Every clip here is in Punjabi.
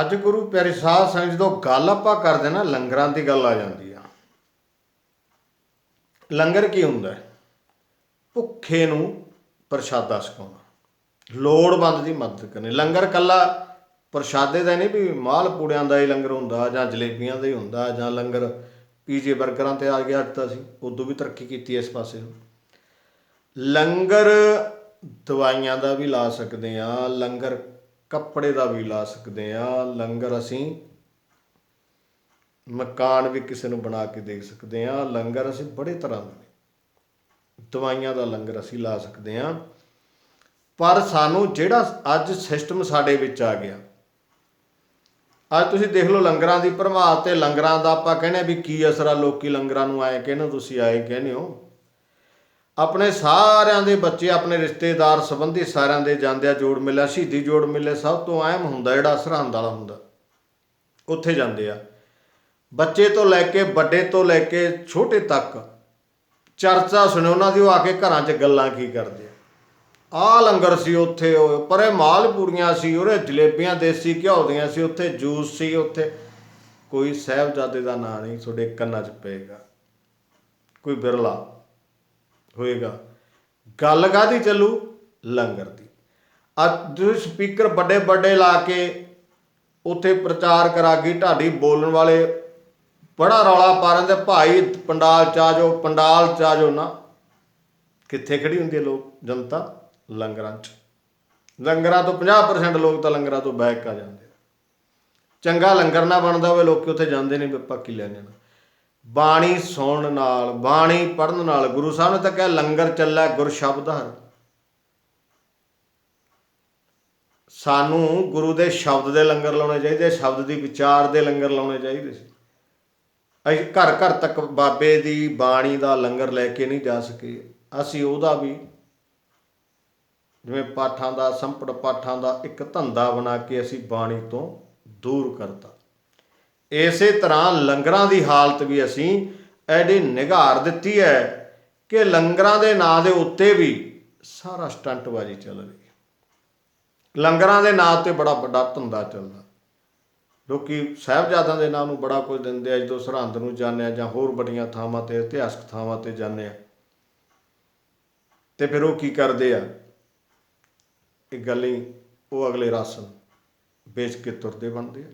ਅੱਜ ਗੁਰੂ ਪਿਆਰੇ ਸਾਧ ਸੰਗਤ ਜਦੋਂ ਗੱਲ ਆਪਾਂ ਕਰਦੇ ਨਾ, ਲੰਗਰਾਂ ਦੀ ਗੱਲ ਆ ਜਾਂਦੀ ਆ। ਲੰਗਰ ਕੀ ਹੁੰਦਾ ਹੈ? ਭੁੱਖੇ ਨੂੰ ਪ੍ਰਸ਼ਾਦਾ ਛਕਾਉਣਾ ਲੋੜਵੰਦ ਦੀ ਮਦਦ ਕਰਨੀ। ਲੰਗਰ ਕੱਲਾ ਪ੍ਰਸ਼ਾਦੇ ਦਾ ਨਹੀਂ ਵੀ ਮਾਲ ਪੂੜਿਆਂ ਦਾ ਹੀ ਲੰਗਰ ਹੁੰਦਾ ਜਾਂ ਜਲੇਬੀਆਂ ਦਾ ਹੀ ਹੁੰਦਾ ਜਾਂ ਲੰਗਰ ਪੀਜੇ 버ਗਰਾਂ ਤੇ ਆ ਗਿਆ ਦਿੱਤਾ ਸੀ। ਉਦੋਂ ਵੀ ਤਰੱਕੀ ਕੀਤੀ ਇਸ ਪਾਸੇ ਨੂੰ। ਲੰਗਰ ਦਵਾਈਆਂ ਦਾ ਵੀ ਲਾ ਸਕਦੇ ਆ। ਲੰਗਰ ਕੱਪੜੇ ਦਾ ਵੀ ਲਾ ਸਕਦੇ ਆ, ਲੰਗਰ ਅਸੀਂ ਮਕਾਨ ਵੀ ਕਿਸੇ ਨੂੰ ਬਣਾ ਕੇ ਦੇ ਸਕਦੇ ਆ, ਲੰਗਰ ਅਸੀਂ ਬੜੇ ਤਰ੍ਹਾਂ ਦੇ ਦਵਾਈਆਂ ਦਾ ਲੰਗਰ ਅਸੀਂ ਲਾ ਸਕਦੇ ਆ। ਪਰ ਸਾਨੂੰ ਜਿਹੜਾ ਅੱਜ ਸਿਸਟਮ ਸਾਡੇ ਵਿੱਚ ਆ ਗਿਆ, ਅੱਜ ਤੁਸੀਂ ਦੇਖ ਲਓ ਲੰਗਰਾਂ ਦੀ ਪ੍ਰਭਾਵ ਤੇ ਲੰਗਰਾਂ ਦਾ ਆਪਾਂ ਕਹਿੰਦੇ ਆ ਵੀ ਕੀ ਅਸਰ ਆ, ਲੋਕੀ ਲੰਗਰਾਂ ਨੂੰ ਆਏ ਕਹਿੰਦੇ ਤੁਸੀਂ ਆਏ ਕਹਿੰਦੇ ਹੋ। ਆਪਣੇ ਸਾਰਿਆਂ ਦੇ ਬੱਚੇ, ਆਪਣੇ ਰਿਸ਼ਤੇਦਾਰ, ਸੰਬੰਧੀ ਸਾਰਿਆਂ ਦੇ ਜਾਂਦਿਆਂ ਜੋੜ ਮੇਲਾ, ਸ਼ਹੀਦੀ ਜੋੜ ਮੇਲੇ ਸਭ ਤੋਂ ਅਹਿਮ ਹੁੰਦਾ, ਜਿਹੜਾ ਸਰਹੰਦ ਵਾਲਾ ਹੁੰਦਾ। ਉੱਥੇ ਜਾਂਦੇ ਆ। ਬੱਚੇ ਤੋਂ ਲੈ ਕੇ, ਵੱਡੇ ਤੋਂ ਲੈ ਕੇ, ਛੋਟੇ ਤੱਕ ਚਰਚਾ ਸੁਣਿਓ ਉਹਨਾਂ ਦੀ ਉਹ ਆ ਕੇ ਘਰਾਂ 'ਚ ਗੱਲਾਂ ਕੀ ਕਰਦੇ ਆ। ਲੰਗਰ ਸੀ ਉੱਥੇ, ਉਹ ਪਰੇ ਮਾਲ ਪੂਰੀਆਂ ਸੀ ਉਹਦੇ ਜਲੇਬੀਆਂ ਦੇਸੀ ਘਿਓ ਦੀਆਂ ਸੀ, ਉੱਥੇ ਜੂਸ ਸੀ, ਉੱਥੇ ਕੋਈ ਸਾਹਿਬਜ਼ਾਦੇ ਦਾ ਨਾਂ ਨਹੀਂ, ਤੁਹਾਡੇ ਕੰਨਾਂ 'ਚ ਪਏਗਾ। ਕੋਈ ਬਿਰਲਾ। ਹੋਏਗਾ। ਗੱਲ ਕਾਦੀ ਚੱਲੂ? ਲੰਗਰ ਦੀ। ਅੱਜ ਤੁਸੀਂ ਸਪੀਕਰ ਵੱਡੇ ਵੱਡੇ ਲਾ ਕੇ ਉੱਥੇ ਪ੍ਰਚਾਰ ਕਰਾਗੀ ਢਾਡੀ ਬੋਲਣ ਵਾਲੇ, ਬੜਾ ਰੌਲਾ ਪਾ ਰਹੇ ਤੇ ਭਾਈ ਪੰਡਾਲ ਚ ਆ ਜਾਓ ਪੰਡਾਲ ਚ ਆ ਜਾਓ ਨਾ। ਕਿੱਥੇ ਖੜੀ ਹੁੰਦੀ ਹੈ ਲੋਕ, ਜਨਤਾ? ਲੰਗਰਾਂ 'ਚ। ਲੰਗਰਾਂ ਤੋਂ 50% ਲੋਕ ਤਾਂ ਲੰਗਰਾਂ ਤੋਂ ਬੈਕ ਆ ਜਾਂਦੇ ਚੰਗਾ ਲੰਗਰ ਨਾ ਬਣਦਾ ਹੋਵੇ, ਲੋਕੀ ਉੱਥੇ ਜਾਂਦੇ ਨਹੀਂ, ਵੀ ਆਪਾਂ ਕੀ ਲੈਣੇ ਨਾ ਬਾਣੀ ਸੁਣਨ ਨਾਲ, ਬਾਣੀ ਪੜਨ ਨਾਲ ਗੁਰੂ ਸਾਹਿਬ ਨੇ ਤਾਂ ਕਿਹਾ, ਲੰਗਰ ਚੱਲਾ ਗੁਰ ਸ਼ਬਦ ਹਰ। ਸਾਨੂੰ ਗੁਰੂ ਦੇ ਸ਼ਬਦ ਦੇ ਲੰਗਰ ਲਾਉਣੇ ਚਾਹੀਦੇ, ਸ਼ਬਦ ਦੀ ਵਿਚਾਰ ਦੇ ਲੰਗਰ ਲਾਉਣੇ ਚਾਹੀਦੇ ਸੀ। ਅਸੀਂ ਘਰ ਘਰ ਤੱਕ ਬਾਬੇ ਦੀ ਬਾਣੀ ਦਾ ਲੰਗਰ ਲੈ ਕੇ ਨਹੀਂ ਜਾ ਸਕੇ। ਅਸੀਂ ਉਹਦਾ ਵੀ ਜਿਵੇਂ ਪਾਠਾਂ ਦਾ ਸੰਪੜ ਪਾਠਾਂ ਦਾ ਇੱਕ ਧੰਦਾ ਬਣਾ ਕੇ ਅਸੀਂ ਬਾਣੀ ਤੋਂ ਦੂਰ ਕਰਤਾ। ਇਸੇ ਤਰ੍ਹਾਂ ਲੰਗਰਾਂ ਦੀ ਹਾਲਤ ਵੀ ਅਸੀਂ ਐਡੀ ਨਿਗਾਰ ਦਿੱਤੀ ਹੈ ਕਿ ਲੰਗਰਾਂ ਦੇ ਨਾਂ ਦੇ ਉੱਤੇ ਵੀ ਸਾਰਾ ਸਟੰਟਬਾਜ਼ੀ ਚੱਲ ਰਹੀ ਹੈ। ਲੰਗਰਾਂ ਦੇ ਨਾਂ ਤੇ ਬੜਾ ਵੱਡਾ ਧੰਦਾ ਚੱਲਦਾ। ਲੋਕੀ ਸਾਹਿਬਜ਼ਾਦਿਆਂ ਦੇ ਨਾਂ ਨੂੰ ਬੜਾ ਕੁਝ ਦਿੰਦੇ ਆ, ਜਦੋਂ ਸਰਹੰਦ ਨੂੰ ਜਾਂਦੇ ਆ ਜਾਂ ਹੋਰ ਵੱਡੀਆਂ ਥਾਵਾਂ ਤੇ, ਇਤਿਹਾਸਕ ਥਾਵਾਂ ਤੇ ਜਾਂਦੇ ਆ। ਤੇ ਫਿਰ ਉਹ ਕੀ ਕਰਦੇ ਆ? ਇਹ ਗੱਲ ਹੀ ਉਹ ਅਗਲੇ ਰਾਸ਼ਨ ਵੇਚ ਕੇ ਤੁਰਦੇ ਬਣਦੇ ਆ।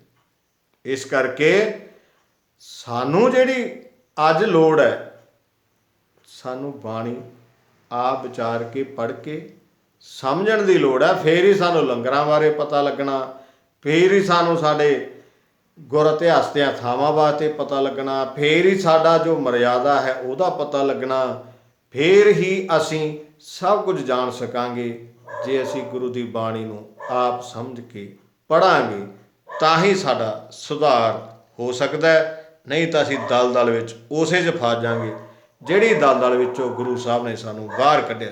ਇਸ ਕਰਕੇ ਸਾਨੂੰ ਜਿਹੜੀ ਅੱਜ ਲੋੜ ਹੈ, ਸਾਨੂੰ ਬਾਣੀ ਆਪ ਵਿਚਾਰ ਕੇ ਪੜ੍ਹ ਕੇ ਸਮਝਣ ਦੀ ਲੋੜ ਹੈ। ਫੇਰ ਹੀ ਸਾਨੂੰ ਲੰਗਰਾਂ ਬਾਰੇ ਪਤਾ ਲੱਗਣਾ, ਫੇਰ ਹੀ ਸਾਨੂੰ ਸਾਡੇ ਗੁਰ ਇਤਿਹਾਸ ਦੀਆਂ ਥਾਵਾਂ ਬਾਰੇ ਪਤਾ ਲੱਗਣਾ, ਫੇਰ ਹੀ ਸਾਡਾ ਜੋ ਮਰਿਆਦਾ ਹੈ ਉਹਦਾ ਪਤਾ ਲੱਗਣਾ, ਫੇਰ ਹੀ ਅਸੀਂ ਸਭ ਕੁਝ ਜਾਣ ਸਕਾਂਗੇ ਜੇ ਅਸੀਂ ਗੁਰੂ ਦੀ ਬਾਣੀ ਨੂੰ ਆਪ ਸਮਝ ਕੇ ਪੜਾਂਗੇ ਤਾਂ ਹੀ ਸਾਡਾ ਸੁਧਾਰ ਹੋ ਸਕਦਾ ਹੈ। ਨਹੀਂ ਤਾਂ ਅਸੀਂ ਦਲਦਲ ਵਿੱਚ ਉਸੇ 'ਚ ਫਸ ਜਾਾਂਗੇ ਜਿਹੜੀ ਦਲਦਲ ਵਿੱਚੋਂ ਗੁਰੂ ਸਾਹਿਬ ਨੇ ਸਾਨੂੰ ਬਾਹਰ ਕੱਢਿਆ।